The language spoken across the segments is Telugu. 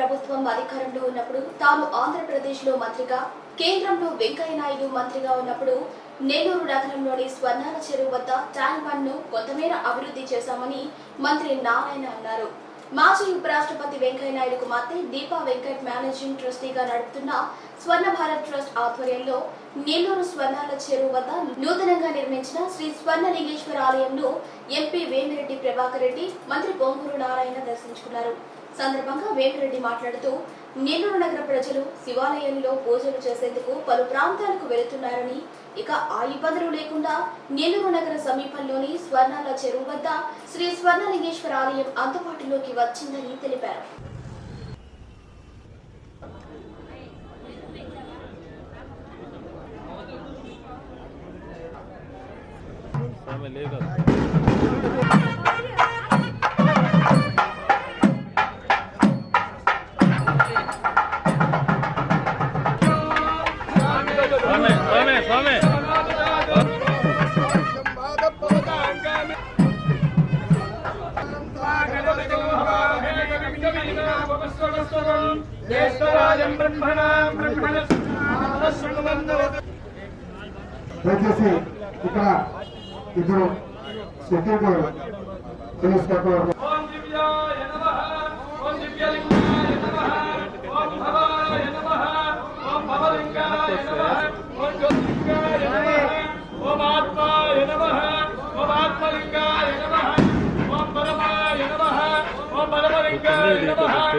ప్రభుత్వం అధికారంలో ఉన్నప్పుడు తాను ఆంధ్రప్రదేశ్లో మంత్రిగా కేంద్రంలో వెంకయ్య నాయుడు మంత్రిగా ఉన్నప్పుడు నెల్లూరు నగరంలోని స్వర్ణాల చెరువు వద్ద ట్యాంక్ బండ్ను కొంతమేర అభివృద్ధి చేశామని మంత్రి నారాయణ అన్నారు. మాజీ ఉపరాష్ట్రపతి వెంకయ్య నాయుడు కుమార్తె దీపా వెంకట్ మేనేజింగ్ ట్రస్టీగా నడుపుతున్న స్వర్ణ భారత్ ట్రస్ట్ ఆధ్వర్యంలో నెల్లూరు స్వర్ణాల చెరువు వద్ద నూతనంగా నిర్మించిన శ్రీ స్వర్ణలింగేశ్వర ఆలయంను ఎంపీ వేమిరెడ్డి ప్రభాకర్ రెడ్డి మంత్రి పొంగూరు నారాయణ దర్శించుకున్నారు. సందర్భంగా వేమిరెడ్డి మాట్లాడుతూ నెల్లూరు నగర ప్రజలు శివాలయంలో పూజలు చేసేందుకు పలు ప్రాంతాలకు వెళుతున్నారని ఇక ఆ ఇబ్బందులు లేకుండా నెల్లూరు నగర సమీపంలోని స్వర్ణాల చెరువు వద్ద శ్రీ స్వర్ణలింగేశ్వర ఆలయం అందుబాటులోకి వచ్చిందని తెలిపారు. లేదు దయచేసి ఇక్కడ ఇద్దరు సెక్యూరిటీ పోలీస్ కాకుండా ఓం ఓం భవాయ నమః ఓం భవలింగాయ నమః ఓం జ్యోతిలింగాయ నమః ఓం ఆత్మాయ నమః ఓం ఆత్మలింగాయ నమః ఓం పరమాయ నమః ఓం పరమలింగాయ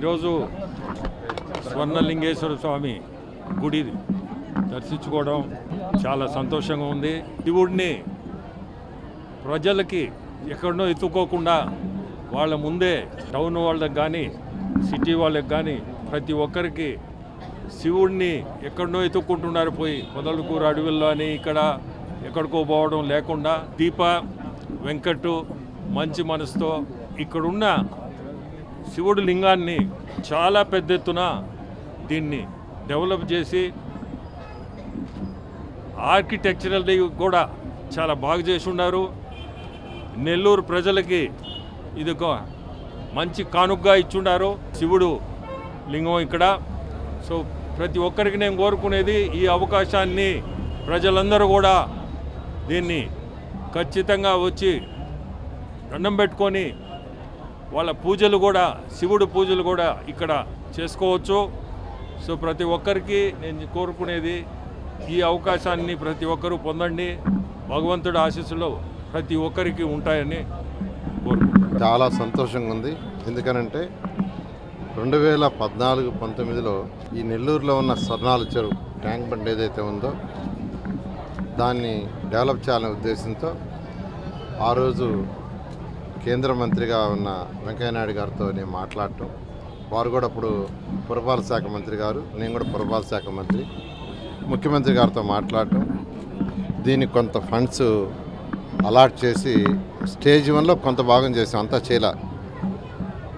ఈరోజు స్వర్ణలింగేశ్వర స్వామి గుడి దర్శించుకోవడం చాలా సంతోషంగా ఉంది. శివుడిని ప్రజలకి ఎక్కడనో ఎత్తుకోకుండా వాళ్ళ ముందే టౌన్ వాళ్ళకి కానీ సిటీ వాళ్ళకి కానీ ప్రతి ఒక్కరికి శివుడిని ఎక్కడనో ఎత్తుక్కుంటున్నారు పోయి మొదలుకూరు అడవుల్లో అని ఇక్కడ ఎక్కడికో పోవడం లేకుండా దీప వెంకట్ మంచి మనసుతో ఇక్కడున్న శివుడు లింగాన్ని చాలా పెద్ద ఎత్తున దీన్ని డెవలప్ చేసి ఆర్కిటెక్చరల్ కూడా చాలా బాగా చేసి ఉన్నారు నెల్లూరు ప్రజలకి ఇది ఒక మంచి కానుగ్గా ఇచ్చున్నారు శివుడు లింగం ఇక్కడ. సో ప్రతి ఒక్కరికి నేను కోరుకునేది ఈ అవకాశాన్ని ప్రజలందరూ కూడా దీన్ని ఖచ్చితంగా వచ్చి దండం పెట్టుకొని వాళ్ళ పూజలు కూడా శివుడు పూజలు కూడా ఇక్కడ చేసుకోవచ్చు. సో ప్రతి ఒక్కరికి నేను కోరుకునేది ఈ అవకాశాన్ని ప్రతి ఒక్కరూ పొందండి. భగవంతుడి ఆశీస్సులు ప్రతి ఒక్కరికి ఉంటాయని కోరుకుంటున్నాను. చాలా సంతోషంగా ఉంది. ఎందుకనంటే రెండు వేల పద్నాలుగు పంతొమ్మిదిలో ఈ నెల్లూరులో ఉన్న స్వర్ణాల చెరువు ట్యాంక్ బండ్ ఏదైతే ఉందో దాన్ని డెవలప్ చేయాలనే ఉద్దేశంతో ఆ రోజు కేంద్ర మంత్రిగా ఉన్న వెంకయ్యనాయుడు గారితో నేను మాట్లాడటం. వారు కూడా అప్పుడు పురపాలక శాఖ మంత్రి గారు నేను కూడా పురపాలక శాఖ మంత్రి. ముఖ్యమంత్రి గారితో మాట్లాడటం. దీనికి కొంత ఫండ్స్ అలాట్ చేసి స్టేజ్ వన్లో కొంత భాగం చేసాం. అంతా చేయాల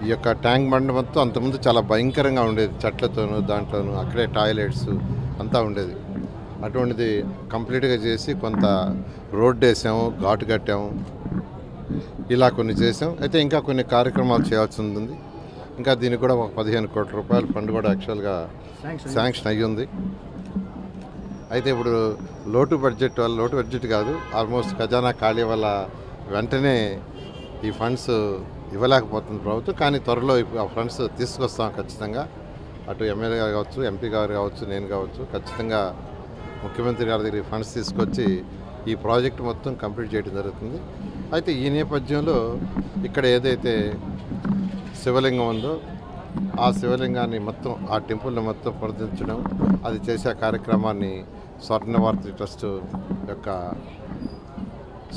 ఈ యొక్క ట్యాంక్ బండ్ మొత్తం అంతకుముందు చాలా భయంకరంగా ఉండేది. చెట్లతోనూ దాంట్లోనూ అక్కడే టాయిలెట్స్ అంతా ఉండేది. అటువంటిది కంప్లీట్గా చేసి కొంత రోడ్ వేసాము ఘాటు కట్టాము. ఇలా కొన్ని చేసాం అయితే ఇంకా కొన్ని కార్యక్రమాలు చేయాల్సి ఉంది ఇంకా దీనికి కూడా ఒక పదిహేను కోట్ల రూపాయల ఫండ్ కూడా యాక్చువల్గా శాంక్షన్ అయ్యి ఉంది అయితే ఇప్పుడు లోటు బడ్జెట్ వల్ల లోటు బడ్జెట్ కాదు ఆల్మోస్ట్ ఖజానా ఖాళీ వల్ల వెంటనే ఈ ఫండ్స్ ఇవ్వలేకపోతుంది ప్రభుత్వం. కానీ త్వరలో ఆ ఫండ్స్ తీసుకొస్తాం ఖచ్చితంగా. అటు ఎమ్మెల్యే గారు కావచ్చు ఎంపీ గారు కావచ్చు నేను కావచ్చు ఖచ్చితంగా ముఖ్యమంత్రి గారి దగ్గర ఫండ్స్ తీసుకొచ్చి ఈ ప్రాజెక్ట్ మొత్తం కంప్లీట్ చేయడం జరుగుతుంది. అయితే ఈ నేపథ్యంలో ఇక్కడ ఏదైతే శివలింగం ఉందో ఆ శివలింగాన్ని మొత్తం ఆ టెంపుల్ని మొత్తం పునరుద్ధరించడం అది చేసే కార్యక్రమాన్ని స్వర్ణవార్తి ట్రస్ట్ యొక్క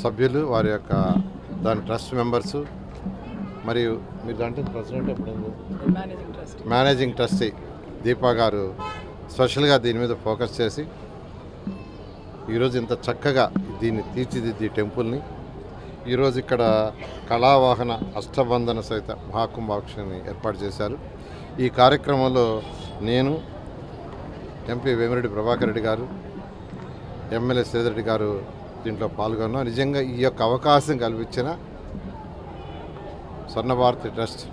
సభ్యులు వారి యొక్క దాని ట్రస్ట్ మెంబర్సు మరియు మీరు దాంట్లో ప్రెసిడెంట్ ఎప్పుడు మేనేజింగ్ ట్రస్టీ దీపా గారు స్పెషల్గా దీని మీద ఫోకస్ చేసి ఈరోజు ఇంత చక్కగా దీన్ని తీర్చిదిద్ది టెంపుల్ని. ఈరోజు ఇక్కడ కళావాహన అష్టబంధన సహిత మహాకుంభాక్షని ఏర్పాటు చేశారు. ఈ కార్యక్రమంలో నేను ఎంపీ వేమిరెడ్డి ప్రభాకర్ రెడ్డి గారు ఎమ్మెల్యే శ్రీధరెడ్డి గారు దీంట్లో పాల్గొన్నాం. నిజంగా ఈ యొక్క అవకాశం కల్పించిన Swarnabharati trust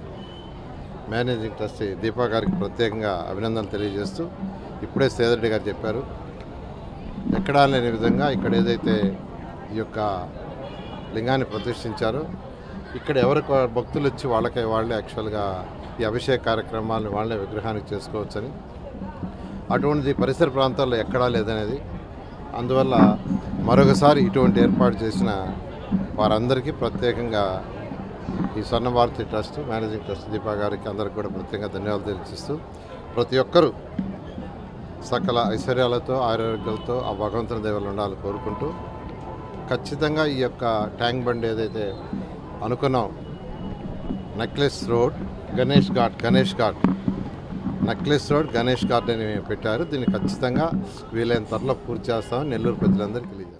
managing trustee Deepa గారికి ప్రత్యేకంగా అభినందనలు తెలియజేస్తూ ఇప్పుడే శ్రీధరెడ్డి గారు చెప్పారు. ఎక్కడా లేని విధంగా ఇక్కడ ఏదైతే ఈ యొక్క లింగాన్ని ప్రతిష్ఠించారో ఇక్కడ ఎవరికి భక్తులు వచ్చి వాళ్ళకే వాళ్ళే యాక్చువల్గా ఈ అభిషేక కార్యక్రమాలను వాళ్ళే విగ్రహానికి చేసుకోవచ్చని. అటువంటిది పరిసర ప్రాంతాల్లో ఎక్కడా లేదనేది. అందువల్ల మరొకసారి ఇటువంటి ఏర్పాటు చేసిన వారందరికీ ప్రత్యేకంగా ఈ Swarnabharati trust managing trust Deepa గారికి అందరికి కూడా ప్రత్యేకంగా ధన్యవాదాలు తెలియజేస్తూ ప్రతి ఒక్కరూ సకల ఐశ్వర్యాలతో ఆరోగ్యాలతో ఆ భగవంతుని దేవుళ్ళు ఉండాలని కోరుకుంటూ ఖచ్చితంగా ఈ యొక్క ట్యాంక్ బండి ఏదైతే అనుకున్నాం necklace road Ganesh Ghat Ganesh Ghat Necklace road Ganesh Ghat అని పెట్టారు. దీన్ని ఖచ్చితంగా వీలైన త్వరలో పూర్తి చేస్తామని నెల్లూరు ప్రజలందరికీ తెలియజేస్తాం